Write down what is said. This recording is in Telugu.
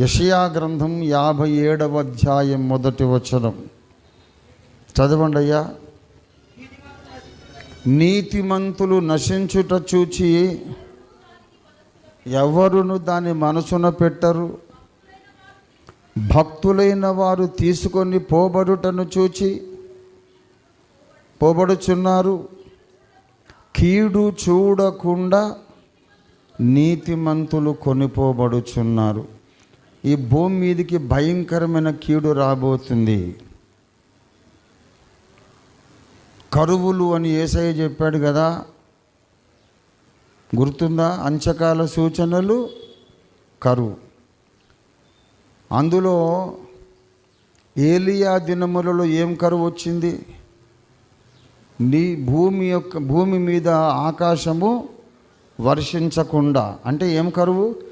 యషయా గ్రంథం యాభై ఏడవ అధ్యాయం మొదటి వచనం. చదవండి అయ్యా నీతిమంతులు నశించుట చూచి ఎవరును దాని మనసున పెట్టరు? భక్తులైన వారు తీసుకొని పోబడుటను చూచి పోబడుచున్నారు. కీడు చూడకుండా నీతిమంతులు కొనిపోబడుచున్నారు ఈ భూమి మీదకి భయంకరమైన కీడు రాబోతుంది. కరువులు అని ఏసయ్య చెప్పాడు కదా. గుర్తుందా? అంచకాల సూచనలు కరువు. అందులో ఏలియా దినములలో ఏం కరువు వచ్చింది? నీ భూమి యొక్క భూమి మీద ఆకాశము వర్షించకుండా. అంటే ఏం కరువు?